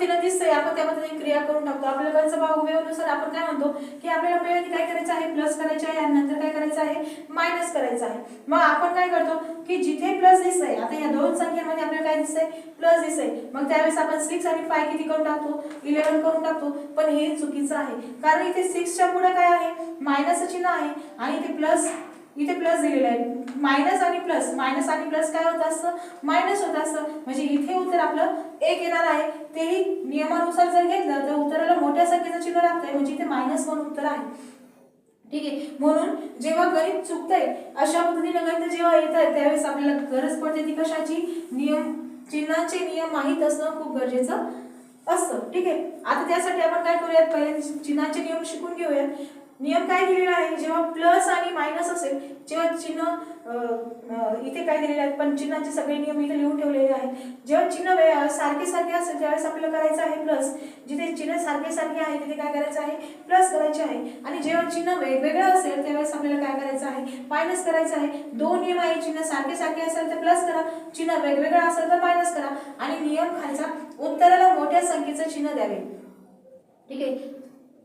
तिला दिसतंय आपण त्यामध्ये क्रिया करून टाकतो. आपल्या गणचा भाव वेळेनुसार आपण काय म्हणतो की आपल्याला पहिल्यांदा काय करायचं आहे? प्लस करायचं आहे आणि नंतर काय करायचं आहे? मायनस करायचं आहे. मग आपण काय करतो की जिथे प्लस दिसतंय आता या दोन संख्यांमध्ये आपल्याला काय दिसतंय? प्लस दिसतंय. मग त्यावेळेस आपण सिक्स आणि फाय किती करून टाकतो? इलेव्हन करून टाकतो. पण हे चुकीचं आहे. कारण इथे सिक्सच्या पुढे काय आहे? मायनस चिन्ह आहे आणि इथे प्लस इथे प्लस दिलेलं आहे. मायनस आणि प्लस मायनस आणि प्लस काय होत असतं? मायनस होत असतं. म्हणजे इथे उत्तर आपलं एक येणार आहे. तेही नियमानुसार जर घेतलं तर उत्तराला मोठ्या संख्येचं चिन्ह लागतंय. म्हणजे इथे मायनस वन उत्तर आहे. ठीक आहे? म्हणून जेव्हा गणित चुकतंय अशा पद्धतीने गणित जेव्हा येत आहे त्यावेळेस आपल्याला गरज पडते ती कशाची? नियम चिन्हाचे नियम माहीत असणं खूप गरजेचं असतं. ठीक आहे? आता त्यासाठी आपण काय करूयात? पहिले चिन्हांचे नियम शिकून घेऊयात. नियम काय दिलेला आहे? जेव्हा प्लस आणि मायनस असेल जेव्हा चिन्ह इथे काय दिलेले आहेत पण चिन्हाचे सगळे नियम इथे लिहून ठेवलेले आहेत. जेव्हा चिन्ह वे- सारखे सारखे असेल त्यावेळेस आपल्याला करायचं आहे प्लस जिथे चिन्ह सारखे सारखे आहे तिथे काय करायचं आहे? प्लस करायचे आहे. आणि जेव्हा चिन्ह वेगवेगळं असेल त्यावेळेस आपल्याला काय करायचं आहे? मायनस करायचं आहे. दोन नियम आहे चिन्ह सारखे सारखे असेल तर प्लस करा. चिन्ह वेगवेगळं असेल तर मायनस करा. आणि नियम खालचा उत्तराला मोठ्या संख्येचं चिन्ह द्यावे. ठीक आहे?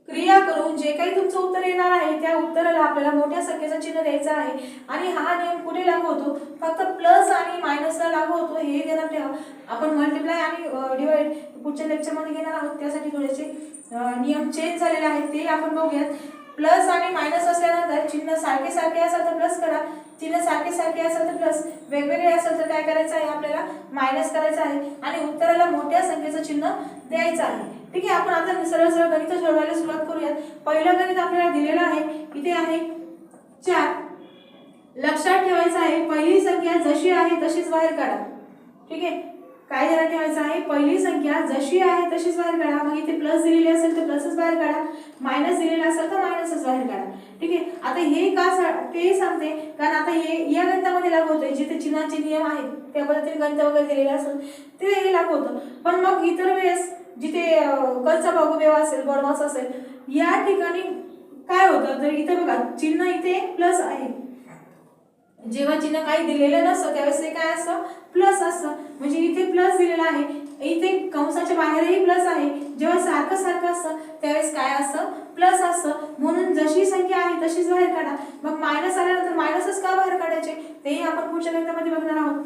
क्रिया करून जे काही तुमचं उत्तर येणार आहे त्या उत्तराला आपल्याला मोठ्या संख्येचं चिन्ह द्यायचं आहे. आणि हा नियम कुठे लागू होतो? फक्त प्लस आणि मायनसला लागू होतो हे देणार ठेवा. आपण मल्टिप्लाय आणि डिवाइड पुढच्या लेक्चरमध्ये घेणार आहोत. त्यासाठी थोडेसे नियम चेंज झालेले आहेत ते आपण बघूयात. प्लस आणि मायनस असल्यानंतर चिन्ह सारखे सारखे असेल तर प्लस करा. चिन्ह सारखे सारखे असेल तर प्लस वेगवेगळे असेल तर काय करायचं आहे? आपल्याला मायनस करायचं आहे. आणि उत्तराला मोठ्या संख्येचं चिन्ह द्यायचं आहे. ठीक आहे आपण आता सरळ सरळ गणित सोडवायला सुरुवात करूयात पहिलं गणित आपल्याला दिलेलं आहे इथे आहे चार. लक्षात ठेवायचं आहे पहिली संख्या जशी आहे तशीच बाहेर काढा. ठीक आहे काय ध्यानात ठेवायचं आहे पहिली संख्या जशी आहे तशीच बाहेर काढा. मग इथे प्लस दिलेली असेल तर प्लसच बाहेर काढा. मायनस दिलेला असेल तर मायनसच बाहेर काढा. ठीक आहे आता हे का ते सांगते कारण आता हे या गणितामध्ये लागू होतंय जिथे चिन्हाचे नियम आहेत त्या पद्धतीने गणित वगैरे दिलेले असेल ते हे लागू होतं. पण मग इतर वेळेस जिथे अं, कंचा बागुबेव असेल बनवास असेल या ठिकाणी काय होतं? तर इथे बघा चिन्ह इथे प्लस आहे. जेव्हा चिन्ह काही दिलेलं नसतं त्यावेळेस ते काय असतं? प्लस असतं. म्हणजे इथे प्लस दिलेलं आहे. इथे कंसाच्या बाहेरही प्लस आहे. जेव्हा सारखं सारखं असतं त्यावेळेस काय असतं? प्लस असतं. म्हणून जशी संख्या आहे तशीच बाहेर काढा. मग मायनस आल्यानंतर मायनसच का बाहेर काढायचे? तेही आपण पुढच्या गणितामध्ये बघणार आहोत.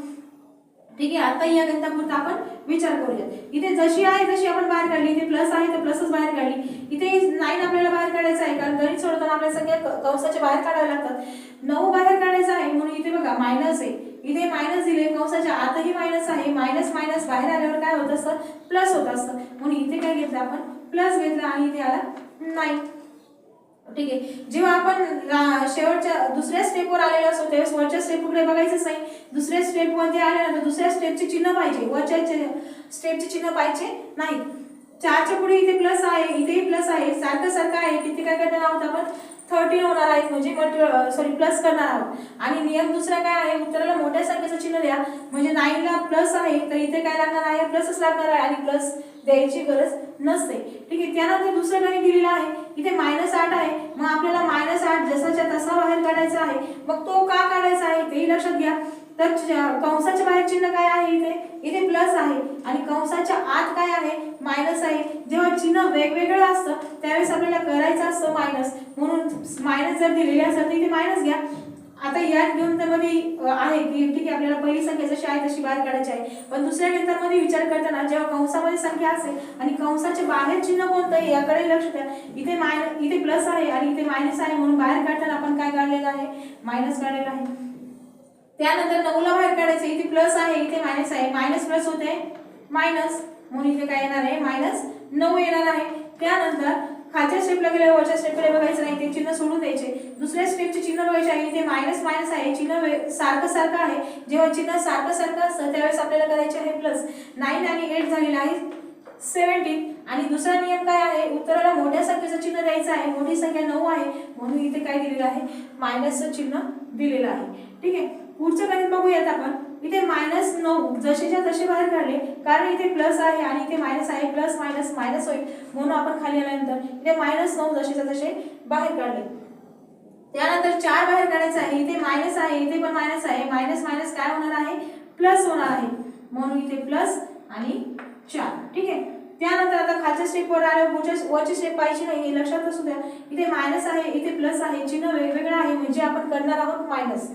ठीक आहे? आता या गणितापुरता आपण विचार करूया. इथे जशी आहे तशी आपण बाहेर काढली. इथे प्लस आहे तर प्लसच बाहेर काढली. इथे नाईन आपल्याला बाहेर काढायचं आहे कारण गणित सोडताना आपल्या सगळ्या क- कंसाच्या बाहेर काढावे लागतात. नऊ बाहेर काढायचं आहे म्हणून इथे बघा मायनस आहे इथे मायनस दिले कंसाच्या आतही मायनस आहे. मायनस मायनस बाहेर आल्यावर काय होत असतं? प्लस होत असतं. म्हणून इथे काय घेतलं आपण? प्लस घेतलं आणि इथे आला नाईन ठीक आहे. जेव्हा आपण शेवटच्या दुसऱ्या स्टेपवर आलेलो असतो त्यावेळेस वरच्या स्टेपकडे बघायचंच नाही. दुसऱ्या स्टेपमध्ये आल्यानंतर दुसऱ्या स्टेपचे चिन्ह पाहिजे. वरच्या स्टेपचे चिन्ह पाहिजे नाही. चारच्या पुढे इथे प्लस आहे इथेही प्लस आहे. सारखं सारखं आहे. तिथे काय करणार आहोत आपण? थर्टीन होणार आहेत. म्हणजे मल्टी सॉरी प्लस करणार आहोत. आणि नियम दुसरा काय आहे? उत्तराला मोठ्या संख्येचं चिन्ह द्या. म्हणजे नाईनला प्लस आहे तर इथे काय लागणार आहे? प्लसच लागणार आहे. आणि प्लस द्यायची गरज नसते. ठीक आहे त्यानंतर दुसरं गणित दिलेलं आहे. इथे मायनस आठ आहे. मग आपल्याला मायनस आठ जसाच्या तसा बाहेर काढायचा आहे. मग तो का काढायचा आहे तेही लक्षात घ्या. तर कंसाच्या बाहेर चिन्ह काय आहे इथे? इथे प्लस आहे. आणि कंसाच्या आत काय आहे? मायनस आहे. जेव्हा चिन्ह वेगवेगळं असतं त्यावेळेस आपल्याला करायचं असतं मायनस म्हणून मायनस जर दिलेले असेल तर इथे मायनस घ्या. आता या घेऊन त्यामध्ये आहे की ठीक आहे आपल्याला पहिली संख्या जशी आहे तशी बाहेर काढायची आहे. पण दुसऱ्या गणितामध्ये विचार करताना जेव्हा कंसामध्ये संख्या असेल आणि कंसाच्या बाहेर चिन्ह कोणतं आहे याकडे लक्ष द्या. इथे मायनस इथे प्लस आहे आणि इथे मायनस आहे म्हणून बाहेर काढताना आपण काय काढलेलं आहे? मायनस काढलेलं आहे. त्यानंतर नऊला बाहेर काढायचं इथे प्लस आहे इथे मायनस आहे. मायनस प्लस होते मायनस. म्हणून इथे काय येणार आहे? मायनस नऊ येणार आहे. त्यानंतर खालच्या स्टेपला गेल्यावर वरच्या स्टेपकडे बघायचं नाही. ते चिन्ह सोडून द्यायचे. दुसऱ्या स्टेपचे चिन्ह बघायचे आहे इथे मायनस मायनस आहे. चिन्ह सारखं सारखं आहे. जेव्हा चिन्ह सारखं सारखं असतं त्यावेळेस आपल्याला करायचे आहे प्लस नाईन आणि एट झालेलं आहे सेवन्टीन आणि दुसरा नियम काय आहे? उत्तराला मोठ्या संख्येचं चिन्ह द्यायचं आहे. मोठी संख्या नऊ आहे. म्हणून इथे काय दिलेलं आहे? मायनसचं चिन्ह दिलेलं आहे. ठीक आहे? पुढचं गणित बघूयात आपण. इथे मायनस नऊ जसेच्या तसे बाहेर काढले. कारण इथे प्लस आहे आणि इथे मायनस आहे. प्लस मायनस मायनस होईल. म्हणून आपण खाली आल्यानंतर इथे मायनस नऊ जसेच्या तसे बाहेर काढले. त्यानंतर चार बाहेर काढायचं आहे. इथे मायनस आहे इथे पण मायनस आहे. मायनस मायनस काय होणार आहे? प्लस होणार आहे. म्हणून इथे प्लस आणि चार. ठीक आहे? त्यानंतर आता खालच्या स्टेपवर आलं. पुढच्या वरची स्टेप पाहिजे नाही. हे लक्षात असू द्या. इथे मायनस आहे इथे प्लस आहे. चिन्ह वेगवेगळं आहे. म्हणजे आपण करणार आहोत मायनस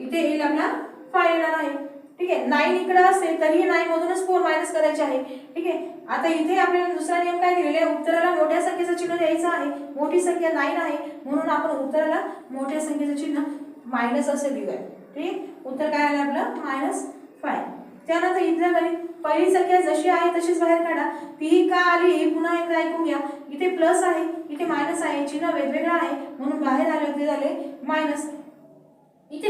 इथे येईल आपला फाय येणार आहे. ठीक आहे? नाईन इकडे असेल तरीही नाईन मधूनच फोर मायनस करायचे आहे. ठीक आहे? आता इथे आपल्याला दुसरा नियम काय दिलेला आहे? उत्तराला मोठ्या संख्येचं चिन्ह द्यायचं आहे. मोठी संख्या नाईन आहे. म्हणून आपण उत्तराला मोठ्या संख्येचं चिन्ह मायनस असे देऊया ठीक आहे? उत्तर काय आलं आपलं? मायनस फाय त्यानंतर इथल्या घरी पहिली संख्या जशी आहे तशीच बाहेर काढा. तीही का आली? हे पुन्हा एकदा ऐकून घ्या. इथे प्लस आहे इथे मायनस आहे. चिन्ह वेगवेगळं आहे. म्हणून बाहेर आले होते झाले मायनस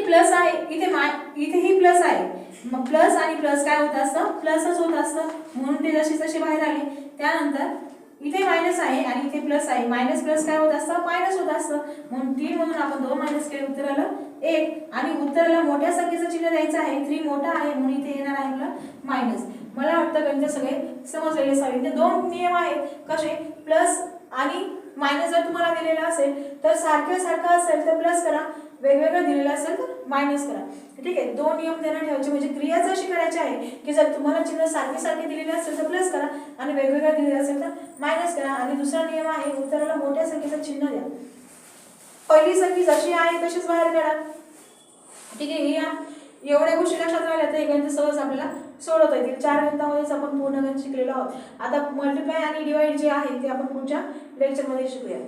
प्लस आहे इथे माय इथेही प्लस आहे. मग प्लस आणि प्लस काय होत असतं? प्लसच होत असतं. म्हणून ते जसे तसे बाहेर आले. त्यानंतर इथे मायनस आहे आणि इथे प्लस आहे. मायनस प्लस काय होत असतं? मायनस होत असतं. म्हणून तीन म्हणून आपण दोन मायनस केले उत्तर आलं एक. आणि उत्तराला मोठ्या संख्येचं चिन्ह द्यायचं आहे. थ्री मोठा आहे म्हणून इथे येणार आहे आपलं मायनस मला वाटतं गणित सगळे समजलेले असावे. इथे दोन नियम आहेत. कसे? प्लस आणि मायनस जर तुम्हाला दिलेलं असेल तर सारखं सारखं असेल तर प्लस करा. वेगवेगळं दिलेलं असेल मायनस करा. ठीक आहे? दोन नियम त्यांना ठेवायचे. म्हणजे क्रिया अशी करायची आहे की जर तुम्हाला चिन्ह सारखी सारखी दिलेली असेल तर प्लस करा आणि वेगवेगळ्या दिलेलं असेल तर मायनस करा. आणि दुसरा नियम आहे उत्तराला मोठ्या संख्येचं चिन्ह द्या. पहिली संख्या जशी आहे तशीच बाहेर काढा. ठीक आहे? या एवढ्या गोष्टी लक्षात राहिल्या तर हे सहज आपल्याला सोडवता येतील. चार घंटामध्येच आपण पूर्ण शिकलेलो आहोत. आता मल्टिप्लाय आणि डिवाईड जे आहे ते आपण पुढच्या लेक्चरमध्ये शिकूया.